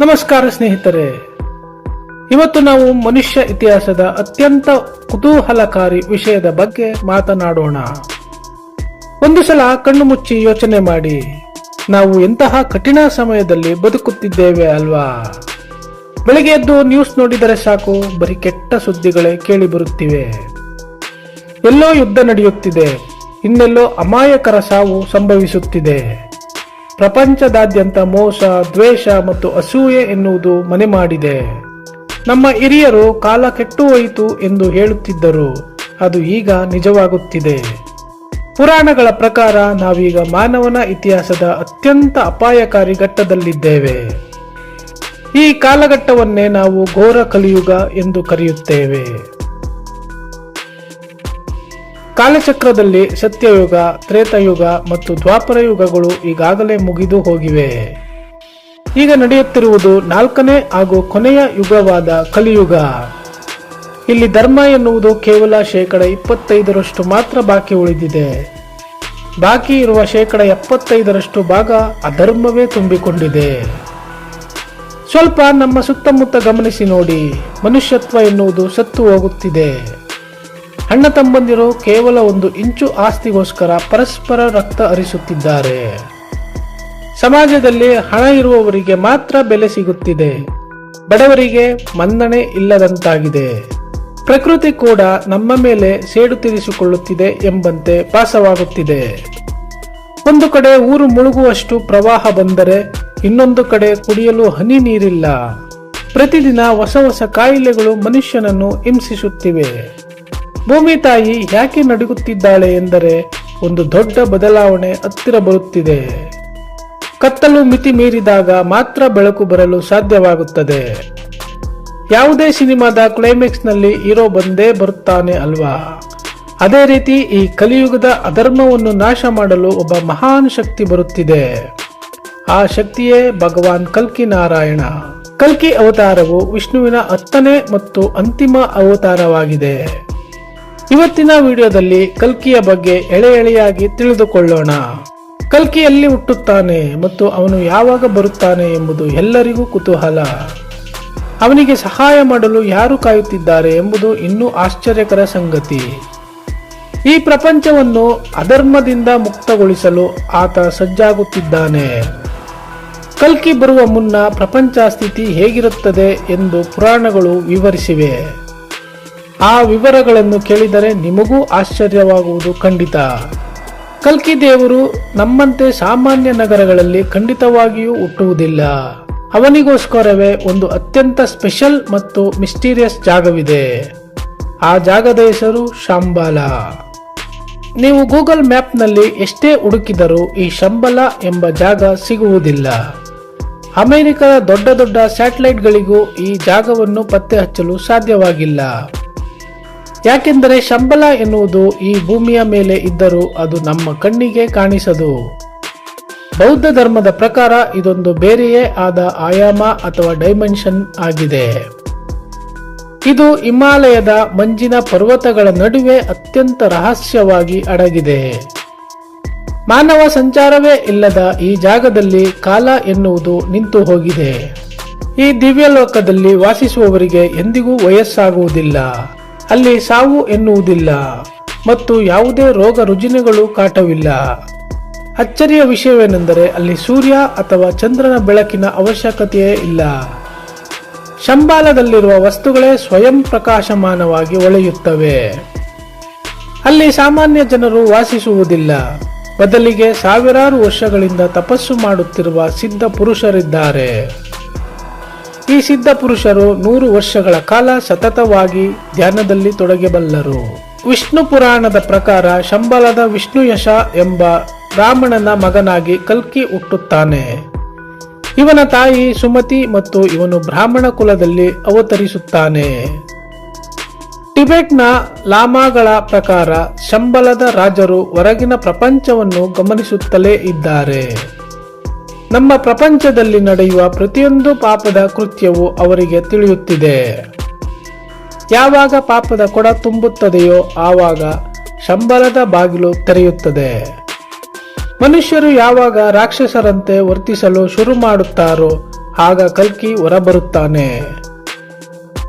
ನಮಸ್ಕಾರ ಸ್ನೇಹಿತರೆ. ಇವತ್ತು ನಾವು ಮನುಷ್ಯ ಇತಿಹಾಸದ ಅತ್ಯಂತ ಕುತೂಹಲಕಾರಿ ವಿಷಯದ ಬಗ್ಗೆ ಮಾತನಾಡೋಣ. ಒಂದು ಸಲ ಕಣ್ಣು ಮುಚ್ಚಿ ಯೋಚನೆ ಮಾಡಿ, ನಾವು ಎಂತಹ ಕಠಿಣ ಸಮಯದಲ್ಲಿ ಬದುಕುತ್ತಿದ್ದೇವೆ ಅಲ್ವಾ? ಬೆಳಿಗ್ಗೆ ಎದ್ದು ನ್ಯೂಸ್ ನೋಡಿದರೆ ಸಾಕು, ಬರೀ ಕೆಟ್ಟ ಸುದ್ದಿಗಳೇ ಕೇಳಿ ಬರುತ್ತಿವೆ. ಎಲ್ಲೋ ಯುದ್ಧ ನಡೆಯುತ್ತಿದೆ, ಇನ್ನೆಲ್ಲೋ ಅಮಾಯಕರ ಸಾವು ಸಂಭವಿಸುತ್ತಿದೆ. ಪ್ರಪಂಚದಾದ್ಯಂತ ಮೋಸ, ದ್ವೇಷ ಮತ್ತು ಅಸೂಯೆ ಎನ್ನುವುದು ಮನೆ ಮಾಡಿದೆ. ನಮ್ಮ ಹಿರಿಯರು ಕಾಲ ಕೆಟ್ಟು ಹೋಯಿತು ಎಂದು ಹೇಳುತ್ತಿದ್ದರು. ಅದು ಈಗ ನಿಜವಾಗುತ್ತಿದೆ. ಪುರಾಣಗಳ ಪ್ರಕಾರ ನಾವೀಗ ಮಾನವನ ಇತಿಹಾಸದ ಅತ್ಯಂತ ಅಪಾಯಕಾರಿ ಘಟ್ಟದಲ್ಲಿದ್ದೇವೆ. ಈ ಕಾಲಘಟ್ಟವನ್ನೇ ನಾವು ಘೋರ ಕಲಿಯುಗ ಎಂದು ಕರೆಯುತ್ತೇವೆ. ಕಾಲಚಕ್ರದಲ್ಲಿ ಸತ್ಯಯುಗ, ತ್ರೇತಯುಗ ಮತ್ತು ದ್ವಾಪರ ಯುಗಗಳು ಈಗಾಗಲೇ ಮುಗಿದು ಹೋಗಿವೆ. ಈಗ ನಡೆಯುತ್ತಿರುವುದು ನಾಲ್ಕನೇ ಹಾಗೂ ಕೊನೆಯ ಯುಗವಾದ ಕಲಿಯುಗ. ಇಲ್ಲಿ ಧರ್ಮ ಎನ್ನುವುದು ಕೇವಲ ಶೇಕಡ ಇಪ್ಪತ್ತೈದರಷ್ಟು ಮಾತ್ರ ಬಾಕಿ ಉಳಿದಿದೆ. ಬಾಕಿ ಇರುವ ಶೇಕಡ ಎಪ್ಪತ್ತೈದರಷ್ಟು ಭಾಗ ಅಧರ್ಮವೇ ತುಂಬಿಕೊಂಡಿದೆ. ಸ್ವಲ್ಪ ನಮ್ಮ ಸುತ್ತಮುತ್ತ ಗಮನಿಸಿ ನೋಡಿ, ಮನುಷ್ಯತ್ವ ಎನ್ನುವುದು ಸತ್ತು ಹೋಗುತ್ತಿದೆ. ಅಣ್ಣ ತಮ್ಮಂದಿರು ಕೇವಲ ಒಂದು ಇಂಚು ಆಸ್ತಿಗೋಸ್ಕರ ಪರಸ್ಪರ ರಕ್ತ ಹರಿಸುತ್ತಿದ್ದಾರೆ. ಸಮಾಜದಲ್ಲಿ ಹಣ ಇರುವವರಿಗೆ ಮಾತ್ರ ಬೆಲೆ ಸಿಗುತ್ತಿದೆ. ಬಡವರಿಗೆ ಮನ್ನಣೆ ಇಲ್ಲದಂತಾಗಿದೆ. ಪ್ರಕೃತಿ ಕೂಡ ನಮ್ಮ ಮೇಲೆ ಸೇಡು ತೀರಿಸಿಕೊಳ್ಳುತ್ತಿದೆ ಎಂಬಂತೆ ಭಾಸವಾಗುತ್ತಿದೆ. ಒಂದು ಕಡೆ ಊರು ಮುಳುಗುವಷ್ಟು ಪ್ರವಾಹ ಬಂದರೆ ಇನ್ನೊಂದು ಕಡೆ ಕುಡಿಯಲು ಹನಿ ನೀರಿಲ್ಲ. ಪ್ರತಿದಿನ ಹೊಸ ಹೊಸ ಕಾಯಿಲೆಗಳು ಮನುಷ್ಯನನ್ನು ಹಿಂಸಿಸುತ್ತಿವೆ. ಭೂಮಿ ತಾಯಿ ಯಾಕೆ ನಡುಗುತ್ತಿದ್ದಾಳೆ ಎಂದರೆ ಒಂದು ದೊಡ್ಡ ಬದಲಾವಣೆ ಹತ್ತಿರ ಬರುತ್ತಿದೆ. ಕತ್ತಲು ಮಿತಿ ಮೀರಿದಾಗ ಮಾತ್ರ ಬೆಳಕು ಬರಲು ಸಾಧ್ಯವಾಗುತ್ತದೆ. ಯಾವುದೇ ಸಿನಿಮಾದ ಕ್ಲೈಮ್ಯಾಕ್ಸ್ನಲ್ಲಿ ಹೀರೋ ಬಂದೇ ಬರುತ್ತಾನೆ ಅಲ್ವಾ? ಅದೇ ರೀತಿ ಈ ಕಲಿಯುಗದ ಅಧರ್ಮವನ್ನು ನಾಶ ಮಾಡಲು ಒಬ್ಬ ಮಹಾನ್ ಶಕ್ತಿ ಬರುತ್ತಿದೆ. ಆ ಶಕ್ತಿಯೇ ಭಗವಾನ್ ಕಲ್ಕಿ ನಾರಾಯಣ. ಕಲ್ಕಿ ಅವತಾರವು ವಿಷ್ಣುವಿನ ಹತ್ತನೇ ಮತ್ತು ಅಂತಿಮ ಅವತಾರವಾಗಿದೆ. ಇವತ್ತಿನ ವಿಡಿಯೋದಲ್ಲಿ ಕಲ್ಕಿಯ ಬಗ್ಗೆ ಎಳೆ ಎಳೆಯಾಗಿ ತಿಳಿದುಕೊಳ್ಳೋಣ. ಕಲ್ಕಿ ಎಲ್ಲಿ ಹುಟ್ಟುತ್ತಾನೆ ಮತ್ತು ಅವನು ಯಾವಾಗ ಬರುತ್ತಾನೆ ಎಂಬುದು ಎಲ್ಲರಿಗೂ ಕುತೂಹಲ. ಅವನಿಗೆ ಸಹಾಯ ಮಾಡಲು ಯಾರು ಕಾಯುತ್ತಿದ್ದಾರೆ ಎಂಬುದು ಇನ್ನೂ ಆಶ್ಚರ್ಯಕರ ಸಂಗತಿ. ಈ ಪ್ರಪಂಚವನ್ನು ಅಧರ್ಮದಿಂದ ಮುಕ್ತಗೊಳಿಸಲು ಆತ ಸಜ್ಜಾಗುತ್ತಿದ್ದಾನೆ. ಕಲ್ಕಿ ಬರುವ ಮುನ್ನ ಪ್ರಪಂಚ ಸ್ಥಿತಿ ಹೇಗಿರುತ್ತದೆ ಎಂದು ಪುರಾಣಗಳು ವಿವರಿಸಿವೆ. ಆ ವಿವರಗಳನ್ನು ಕೇಳಿದರೆ ನಿಮಗೂ ಆಶ್ಚರ್ಯವಾಗುವುದು ಖಂಡಿತ. ಕಲ್ಕಿ ದೇವರು ನಮ್ಮಂತೆ ಸಾಮಾನ್ಯ ನಗರಗಳಲ್ಲಿ ಖಂಡಿತವಾಗಿಯೂ ಹುಟ್ಟುವುದಿಲ್ಲ. ಅವನಿಗೋಸ್ಕರವೇ ಒಂದು ಅತ್ಯಂತ ಸ್ಪೆಷಲ್ ಮತ್ತು ಮಿಸ್ಟೀರಿಯಸ್ ಜಾಗವಿದೆ. ಆ ಜಾಗದ ಹೆಸರು ಶಾಂಬಾಲ. ನೀವು ಗೂಗಲ್ ಮ್ಯಾಪ್ನಲ್ಲಿ ಎಷ್ಟೇ ಹುಡುಕಿದರೂ ಈ ಶಂಬಲ ಎಂಬ ಜಾಗ ಸಿಗುವುದಿಲ್ಲ. ಅಮೆರಿಕದ ದೊಡ್ಡ ದೊಡ್ಡ ಸ್ಯಾಟಲೈಟ್ಗಳಿಗೂ ಈ ಜಾಗವನ್ನು ಪತ್ತೆ ಹಚ್ಚಲು ಸಾಧ್ಯವಾಗಿಲ್ಲ. ಯಾಕೆಂದರೆ ಶಂಬಲ ಎನ್ನುವುದು ಈ ಭೂಮಿಯ ಮೇಲೆ ಇದ್ದರೂ ಅದು ನಮ್ಮ ಕಣ್ಣಿಗೆ ಕಾಣಿಸದು. ಬೌದ್ಧ ಧರ್ಮದ ಪ್ರಕಾರ ಇದೊಂದು ಬೇರೆಯೇ ಆದ ಆಯಾಮ ಅಥವಾ ಡೈಮೆನ್ಷನ್ ಆಗಿದೆ. ಇದು ಹಿಮಾಲಯದ ಮಂಜಿನ ಪರ್ವತಗಳ ನಡುವೆ ಅತ್ಯಂತ ರಹಸ್ಯವಾಗಿ ಅಡಗಿದೆ. ಮಾನವ ಸಂಚಾರವೇ ಇಲ್ಲದ ಈ ಜಾಗದಲ್ಲಿ ಕಾಲ ಎನ್ನುವುದು ನಿಂತು ಹೋಗಿದೆ. ಈ ದಿವ್ಯಲೋಕದಲ್ಲಿ ವಾಸಿಸುವವರಿಗೆ ಎಂದಿಗೂ ವಯಸ್ಸಾಗುವುದಿಲ್ಲ. ಅಲ್ಲಿ ಸಾವು ಎನ್ನುವುದಿಲ್ಲ ಮತ್ತು ಯಾವುದೇ ರೋಗ ರುಜಿನಗಳು ಕಾಟವಿಲ್ಲ. ಅಚ್ಚರಿಯ ವಿಷಯವೇನೆಂದರೆ ಅಲ್ಲಿ ಸೂರ್ಯ ಅಥವಾ ಚಂದ್ರನ ಬೆಳಕಿನ ಅವಶ್ಯಕತೆಯೇ ಇಲ್ಲ. ಶಂಬಾಲದಲ್ಲಿರುವ ವಸ್ತುಗಳೇ ಸ್ವಯಂ ಪ್ರಕಾಶಮಾನವಾಗಿ ಒಳೆಯುತ್ತವೆ. ಅಲ್ಲಿ ಸಾಮಾನ್ಯ ಜನರು ವಾಸಿಸುವುದಿಲ್ಲ. ಬದಲಿಗೆ ಸಾವಿರಾರು ವರ್ಷಗಳಿಂದ ತಪಸ್ಸು ಮಾಡುತ್ತಿರುವ ಸಿದ್ಧ ಪುರುಷರಿದ್ದಾರೆ. ಈ ಸಿದ್ಧ ಪುರುಷರು ನೂರು ವರ್ಷಗಳ ಕಾಲ ಸತತವಾಗಿ ಧ್ಯಾನದಲ್ಲಿ ತೊಡಗಬಲ್ಲರು. ವಿಷ್ಣು ಪುರಾಣದ ಪ್ರಕಾರ ಶಂಬಲದ ವಿಷ್ಣು ಯಶ ಎಂಬ ಬ್ರಾಹ್ಮಣನ ಮಗನಾಗಿ ಕಲ್ಕಿ ಹುಟ್ಟುತ್ತಾನೆ. ಇವನ ತಾಯಿ ಸುಮತಿ ಮತ್ತು ಇವನು ಬ್ರಾಹ್ಮಣ ಕುಲದಲ್ಲಿ ಅವತರಿಸುತ್ತಾನೆ. ಟಿಬೆಟ್ನ ಲಾಮಾಗಳ ಪ್ರಕಾರ ಶಂಬಲದ ರಾಜರು ಹೊರಗಿನ ಪ್ರಪಂಚವನ್ನು ಗಮನಿಸುತ್ತಲೇ ಇದ್ದಾರೆ. ನಮ್ಮ ಪ್ರಪಂಚದಲ್ಲಿ ನಡೆಯುವ ಪ್ರತಿಯೊಂದು ಪಾಪದ ಕೃತ್ಯವು ಅವರಿಗೆ ತಿಳಿಯುತ್ತಿದೆ. ಯಾವಾಗ ಪಾಪದ ಕೊಡ ತುಂಬುತ್ತದೆಯೋ ಆವಾಗ ಶಂಬಲದ ಬಾಗಿಲು ತೆರೆಯುತ್ತದೆ. ಮನುಷ್ಯರು ಯಾವಾಗ ರಾಕ್ಷಸರಂತೆ ವರ್ತಿಸಲು ಶುರು ಮಾಡುತ್ತಾರೋ ಆಗ ಕಲ್ಕಿ ಹೊರಬರುತ್ತಾನೆ.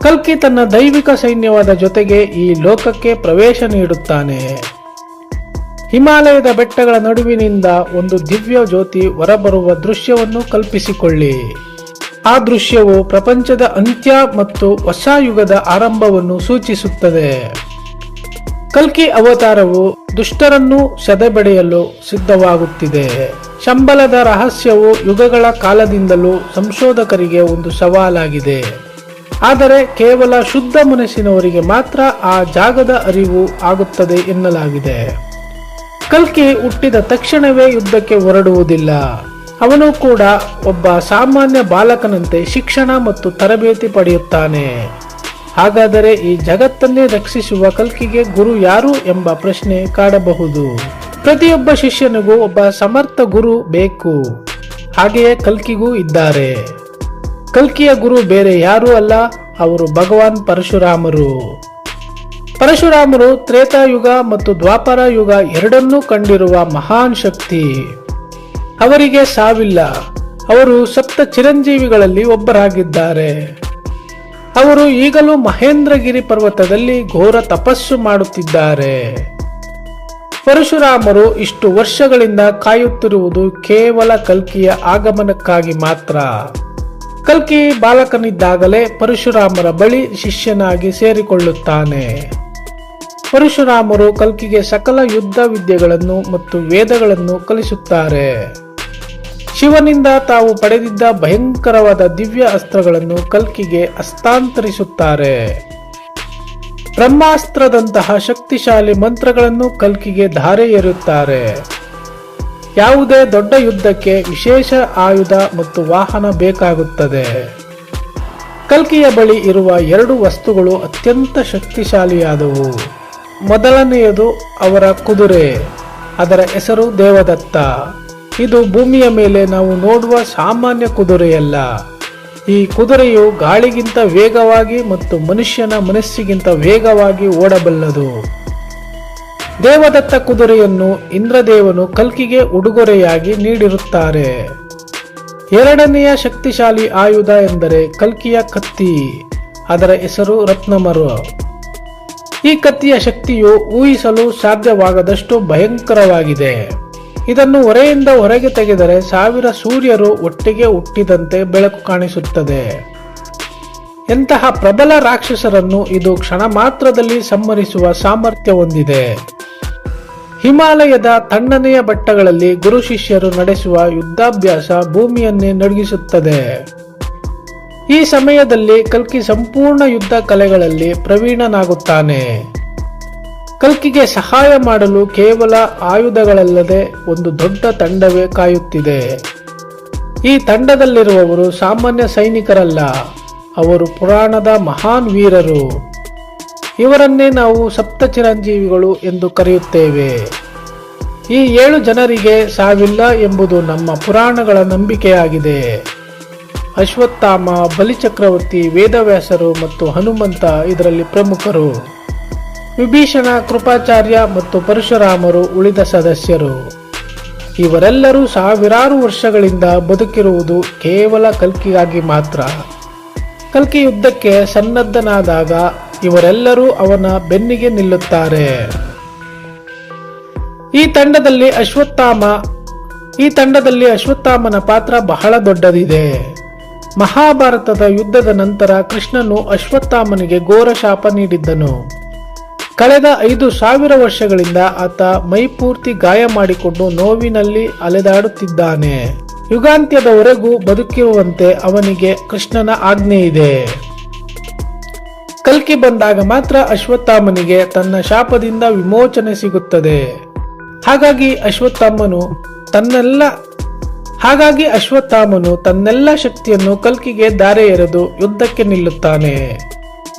ಕಲ್ಕಿ ತನ್ನ ದೈವಿಕ ಸೈನ್ಯವಾದ ಜೊತೆಗೆ ಈ ಲೋಕಕ್ಕೆ ಪ್ರವೇಶ ನೀಡುತ್ತಾನೆ. ಹಿಮಾಲಯದ ಬೆಟ್ಟಗಳ ನಡುವಿನಿಂದ ಒಂದು ದಿವ್ಯ ಜ್ಯೋತಿ ಹೊರಬರುವ ದೃಶ್ಯವನ್ನು ಕಲ್ಪಿಸಿಕೊಳ್ಳಿ. ಆ ದೃಶ್ಯವು ಪ್ರಪಂಚದ ಅಂತ್ಯ ಮತ್ತು ಹೊಸ ಯುಗದ ಆರಂಭವನ್ನು ಸೂಚಿಸುತ್ತದೆ. ಕಲ್ಕಿ ಅವತಾರವು ದುಷ್ಟರನ್ನು ಸದೆಬಡೆಯಲು ಸಿದ್ಧವಾಗುತ್ತಿದೆ. ಶಂಬಲದ ರಹಸ್ಯವು ಯುಗಗಳ ಕಾಲದಿಂದಲೂ ಸಂಶೋಧಕರಿಗೆ ಒಂದು ಸವಾಲಾಗಿದೆ. ಆದರೆ ಕೇವಲ ಶುದ್ಧ ಮನಸ್ಸಿನವರಿಗೆ ಮಾತ್ರ ಆ ಜಾಗದ ಅರಿವು ಆಗುತ್ತದೆ ಎನ್ನಲಾಗಿದೆ. ಕಲ್ಕಿ ಹುಟ್ಟಿದ ತಕ್ಷಣವೇ ಯುದ್ಧಕ್ಕೆ ಹೊರಡುವುದಿಲ್ಲ. ಅವನು ಕೂಡ ಒಬ್ಬ ಸಾಮಾನ್ಯ ಬಾಲಕನಂತೆ ಶಿಕ್ಷಣ ಮತ್ತು ತರಬೇತಿ ಪಡೆಯುತ್ತಾನೆ. ಹಾಗಾದರೆ ಈ ಜಗತ್ತನ್ನೇ ರಕ್ಷಿಸುವ ಕಲ್ಕಿಗೆ ಗುರು ಯಾರು ಎಂಬ ಪ್ರಶ್ನೆ ಕಾಡಬಹುದು. ಪ್ರತಿಯೊಬ್ಬ ಶಿಷ್ಯನಿಗೂ ಒಬ್ಬ ಸಮರ್ಥ ಗುರು ಬೇಕು. ಹಾಗೆಯೇ ಕಲ್ಕಿಗೂ ಇದ್ದಾರೆ. ಕಲ್ಕಿಯ ಗುರು ಬೇರೆ ಯಾರೂ ಅಲ್ಲ, ಅವರು ಭಗವಾನ್ ಪರಶುರಾಮರು. ಪರಶುರಾಮರು ತ್ರೇತಾಯುಗ ಮತ್ತು ದ್ವಾಪರ ಯುಗ ಎರಡನ್ನೂ ಕಂಡಿರುವ ಮಹಾನ್ ಶಕ್ತಿ. ಅವರಿಗೆ ಸಾವಿಲ್ಲ. ಅವರು ಸಪ್ತ ಚಿರಂಜೀವಿಗಳಲ್ಲಿ ಒಬ್ಬರಾಗಿದ್ದಾರೆ. ಅವರು ಈಗಲೂ ಮಹೇಂದ್ರಗಿರಿ ಪರ್ವತದಲ್ಲಿ ಘೋರ ತಪಸ್ಸು ಮಾಡುತ್ತಿದ್ದಾರೆ. ಪರಶುರಾಮರು ಇಷ್ಟು ವರ್ಷಗಳಿಂದ ಕಾಯುತ್ತಿರುವುದು ಕೇವಲ ಕಲ್ಕಿಯ ಆಗಮನಕ್ಕಾಗಿ ಮಾತ್ರ. ಕಲ್ಕಿ ಬಾಲಕನಿದ್ದಾಗಲೇ ಪರಶುರಾಮರ ಬಳಿ ಶಿಷ್ಯನಾಗಿ ಸೇರಿಕೊಳ್ಳುತ್ತಾನೆ. ಪರಶುರಾಮರು ಕಲ್ಕಿಗೆ ಸಕಲ ಯುದ್ಧ ವಿದ್ಯೆಗಳನ್ನು ಮತ್ತು ವೇದಗಳನ್ನು ಕಲಿಸುತ್ತಾರೆ. ಶಿವನಿಂದ ತಾವು ಪಡೆದಿದ್ದ ಭಯಂಕರವಾದ ದಿವ್ಯ ಅಸ್ತ್ರಗಳನ್ನು ಕಲ್ಕಿಗೆ ಹಸ್ತಾಂತರಿಸುತ್ತಾರೆ. ಬ್ರಹ್ಮಾಸ್ತ್ರದಂತಹ ಶಕ್ತಿಶಾಲಿ ಮಂತ್ರಗಳನ್ನು ಕಲ್ಕಿಗೆ ಧಾರೆ ಎರುತ್ತಾರೆ ಯಾವುದೇ ದೊಡ್ಡ ಯುದ್ಧಕ್ಕೆ ವಿಶೇಷ ಆಯುಧ ಮತ್ತು ವಾಹನ ಬೇಕಾಗುತ್ತದೆ. ಕಲ್ಕಿಯ ಬಳಿ ಇರುವ ಎರಡು ವಸ್ತುಗಳು ಅತ್ಯಂತ ಶಕ್ತಿಶಾಲಿಯಾದವು. ಮೊದಲನೆಯದು ಅವರ ಕುದುರೆ, ಅದರ ಹೆಸರು ದೇವದತ್ತ. ಇದು ಭೂಮಿಯ ಮೇಲೆ ನಾವು ನೋಡುವ ಸಾಮಾನ್ಯ ಕುದುರೆಯಲ್ಲ. ಈ ಕುದುರೆಯು ಗಾಳಿಗಿಂತ ವೇಗವಾಗಿ ಮತ್ತು ಮನುಷ್ಯನ ಮನಸ್ಸಿಗಿಂತ ವೇಗವಾಗಿ ಓಡಬಲ್ಲದು. ದೇವದತ್ತ ಕುದುರೆಯನ್ನು ಇಂದ್ರದೇವನು ಕಲ್ಕಿಗೆ ಉಡುಗೊರೆಯಾಗಿ ನೀಡಿರುತ್ತಾರೆ. ಎರಡನೆಯ ಶಕ್ತಿಶಾಲಿ ಆಯುಧ ಎಂದರೆ ಕಲ್ಕಿಯ ಕತ್ತಿ, ಅದರ ಹೆಸರು ರತ್ನಮರು. ಈ ಕತ್ತಿಯ ಶಕ್ತಿಯು ಊಹಿಸಲು ಸಾಧ್ಯವಾಗದಷ್ಟು ಭಯಂಕರವಾಗಿದೆ. ಇದನ್ನು ಹೊರೆಯಿಂದ ಹೊರಗೆ ತೆಗೆದರೆ ಸಾವಿರ ಸೂರ್ಯರು ಒಟ್ಟಿಗೆ ಹುಟ್ಟಿದಂತೆ ಬೆಳಕು ಕಾಣಿಸುತ್ತದೆ. ಎಂತಹ ಪ್ರಬಲ ರಾಕ್ಷಸರನ್ನು ಇದು ಕ್ಷಣ ಮಾತ್ರದಲ್ಲಿ ಸಂಹರಿಸುವ ಸಾಮರ್ಥ್ಯ ಹೊಂದಿದೆ. ಹಿಮಾಲಯದ ತಣ್ಣನೆಯ ಬೆಟ್ಟಗಳಲ್ಲಿ ಗುರು ಶಿಷ್ಯರು ನಡೆಸುವ ಯುದ್ಧಾಭ್ಯಾಸ ಭೂಮಿಯನ್ನೇ ನಡುಗಿಸುತ್ತದೆ. ಈ ಸಮಯದಲ್ಲಿ ಕಲ್ಕಿ ಸಂಪೂರ್ಣ ಯುದ್ಧ ಕಲೆಗಳಲ್ಲಿ ಪ್ರವೀಣನಾಗುತ್ತಾನೆ. ಕಲ್ಕಿಗೆ ಸಹಾಯ ಮಾಡಲು ಕೇವಲ ಆಯುಧಗಳಲ್ಲದೆ ಒಂದು ದೊಡ್ಡ ತಂಡವೇ ಕಾಯುತ್ತಿದೆ. ಈ ತಂಡದಲ್ಲಿರುವವರು ಸಾಮಾನ್ಯ ಸೈನಿಕರಲ್ಲ, ಅವರು ಪುರಾಣದ ಮಹಾನ್ ವೀರರು. ಇವರನ್ನೇ ನಾವು ಸಪ್ತ ಚಿರಂಜೀವಿಗಳು ಎಂದು ಕರೆಯುತ್ತೇವೆ. ಈ ಏಳು ಜನರಿಗೆ ಸಾವಿಲ್ಲ ಎಂಬುದು ನಮ್ಮ ಪುರಾಣಗಳ ನಂಬಿಕೆಯಾಗಿದೆ. ಅಶ್ವತ್ಥಾಮ, ಬಲಿಚಕ್ರವರ್ತಿ, ವೇದವ್ಯಾಸರು ಮತ್ತು ಹನುಮಂತ ಇದರಲ್ಲಿ ಪ್ರಮುಖರು. ವಿಭೀಷಣ, ಕೃಪಾಚಾರ್ಯ ಮತ್ತು ಪರಶುರಾಮರು ಉಳಿದ ಸದಸ್ಯರು. ಇವರೆಲ್ಲರೂ ಸಾವಿರಾರು ವರ್ಷಗಳಿಂದ ಬದುಕಿರುವುದು ಕೇವಲ ಕಲ್ಕಿಗಾಗಿ ಮಾತ್ರ. ಕಲ್ಕಿ ಯುದ್ಧಕ್ಕೆ ಸನ್ನದ್ಧನಾದಾಗ ಇವರೆಲ್ಲರೂ ಅವನ ಬೆನ್ನಿಗೆ ನಿಲ್ಲುತ್ತಾರೆ. ಈ ತಂಡದಲ್ಲಿ ಅಶ್ವತ್ಥಾಮ, ಈ ತಂಡದಲ್ಲಿ ಅಶ್ವತ್ಥಾಮನ ಪಾತ್ರ ಬಹಳ ದೊಡ್ಡದಿದೆ. ಮಹಾಭಾರತದ ಯುದ್ಧದ ನಂತರ ಕೃಷ್ಣನು ಅಶ್ವತ್ಥಾಮನಿಗೆ ಘೋರ ಶಾಪ ನೀಡಿದ್ದನು. ಕಳೆದ ಐದು ಸಾವಿರ ವರ್ಷಗಳಿಂದ ಆತ ಮೈಪೂರ್ತಿ ಗಾಯ ಮಾಡಿಕೊಂಡು ನೋವಿನಲ್ಲಿ ಅಲೆದಾಡುತ್ತಿದ್ದಾನೆ. ಯುಗಾಂತ್ಯದವರೆಗೂ ಬದುಕಿರುವಂತೆ ಅವನಿಗೆ ಕೃಷ್ಣನ ಆಜ್ಞೆ ಇದೆ. ಕಲ್ಕಿ ಬಂದಾಗ ಮಾತ್ರ ಅಶ್ವತ್ಥಾಮನಿಗೆ ತನ್ನ ಶಾಪದಿಂದ ವಿಮೋಚನೆ ಸಿಗುತ್ತದೆ. ಹಾಗಾಗಿ ಅಶ್ವತ್ಥಾಮನು ತನ್ನೆಲ್ಲ ಹಾಗಾಗಿ ಅಶ್ವತ್ಥಾಮನು ತನ್ನೆಲ್ಲ ಶಕ್ತಿಯನ್ನು ಕಲ್ಕಿಗೆ ದಾರೆ ಎರೆದು ಯುದ್ಧಕ್ಕೆ ನಿಲ್ಲುತ್ತಾನೆ.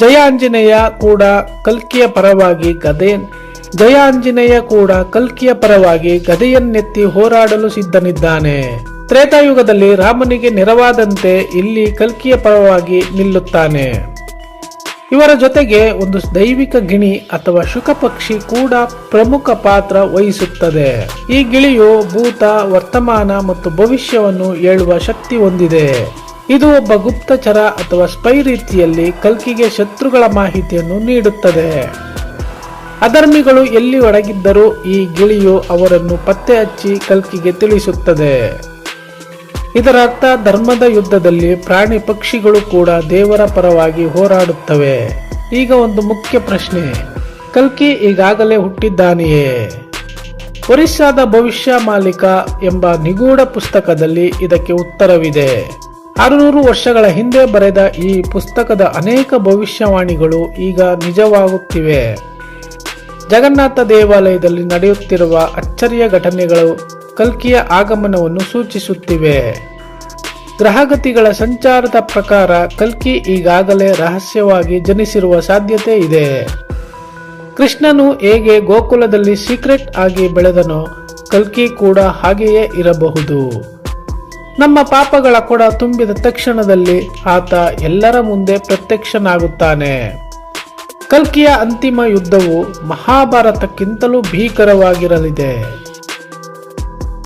ಜಯ ಆಂಜನೇಯ ಕೂಡ ಕಲ್ಕಿಯ ಪರವಾಗಿ ಗದೆ ಜಯ ಆಂಜನೇಯ ಕೂಡ ಕಲ್ಕಿಯ ಪರವಾಗಿ ಗದೆಯನ್ನೆತ್ತಿ ಹೋರಾಡಲು ಸಿದ್ಧನಿದ್ದಾನೆ. ತ್ರೇತಾಯುಗದಲ್ಲಿ ರಾಮನಿಗೆ ನೆರವಾದಂತೆ ಇಲ್ಲಿ ಕಲ್ಕಿಯ ಪರವಾಗಿ ನಿಲ್ಲುತ್ತಾನೆ. ಇವರ ಜೊತೆಗೆ ಒಂದು ದೈವಿಕ ಗಿಣಿ ಅಥವಾ ಶುಕ ಪಕ್ಷಿ ಕೂಡ ಪ್ರಮುಖ ಪಾತ್ರ ವಹಿಸುತ್ತದೆ. ಈ ಗಿಳಿಯು ಭೂತ, ವರ್ತಮಾನ ಮತ್ತು ಭವಿಷ್ಯವನ್ನು ಹೇಳುವ ಶಕ್ತಿ ಹೊಂದಿದೆ. ಇದು ಒಬ್ಬ ಗುಪ್ತಚರ ಅಥವಾ ಸ್ಪೈ ರೀತಿಯಲ್ಲಿ ಕಲ್ಕಿಗೆ ಶತ್ರುಗಳ ಮಾಹಿತಿಯನ್ನು ನೀಡುತ್ತದೆ. ಅಧರ್ಮಿಗಳು ಎಲ್ಲಿ ಒಡಗಿದ್ದರೂ ಈ ಗಿಳಿಯು ಅವರನ್ನು ಪತ್ತೆ ಹಚ್ಚಿ ಕಲ್ಕಿಗೆ ತಿಳಿಸುತ್ತದೆ. ಇದರ ಅರ್ಥ ಧರ್ಮದ ಯುದ್ಧದಲ್ಲಿ ಪ್ರಾಣಿ ಪಕ್ಷಿಗಳು ಕೂಡ ದೇವರ ಪರವಾಗಿ ಹೋರಾಡುತ್ತವೆ. ಈಗ ಒಂದು ಮುಖ್ಯ ಪ್ರಶ್ನೆ. ಕಲ್ಕಿ ಈಗಾಗಲೇ ಹುಟ್ಟಿದ್ದಾನೆಯೇ? ಒರಿಸ್ಸಾದ ಭವಿಷ್ಯ ಮಾಲೀಕ ಎಂಬ ನಿಗೂಢ ಪುಸ್ತಕದಲ್ಲಿ ಇದಕ್ಕೆ ಉತ್ತರವಿದೆ. ಆರುನೂರು ವರ್ಷಗಳ ಹಿಂದೆ ಬರೆದ ಈ ಪುಸ್ತಕದ ಅನೇಕ ಭವಿಷ್ಯವಾಣಿಗಳು ಈಗ ನಿಜವಾಗುತ್ತಿವೆ. ಜಗನ್ನಾಥ ದೇವಾಲಯದಲ್ಲಿ ನಡೆಯುತ್ತಿರುವ ಅಚ್ಚರಿಯ ಘಟನೆಗಳು ಕಲ್ಕಿಯ ಆಗಮನವನ್ನು ಸೂಚಿಸುತ್ತಿವೆ. ಗ್ರಹಗತಿಗಳ ಸಂಚಾರದ ಪ್ರಕಾರ ಕಲ್ಕಿ ಈಗಾಗಲೇ ರಹಸ್ಯವಾಗಿ ಜನಿಸಿರುವ ಸಾಧ್ಯತೆ ಇದೆ. ಕೃಷ್ಣನು ಹೇಗೆ ಗೋಕುಲದಲ್ಲಿ ಸೀಕ್ರೆಟ್ ಆಗಿ ಬೆಳೆದನೋ ಕಲ್ಕಿ ಕೂಡ ಹಾಗೆಯೇ ಇರಬಹುದು. ನಮ್ಮ ಪಾಪಗಳ ಕೊಡ ತುಂಬಿದ ತಕ್ಷಣದಲ್ಲಿ ಆತ ಎಲ್ಲರ ಮುಂದೆ ಪ್ರತ್ಯಕ್ಷನಾಗುತ್ತಾನೆ. ಕಲ್ಕಿಯ ಅಂತಿಮ ಯುದ್ಧವು ಮಹಾಭಾರತಕ್ಕಿಂತಲೂ ಭೀಕರವಾಗಿರಲಿದೆ.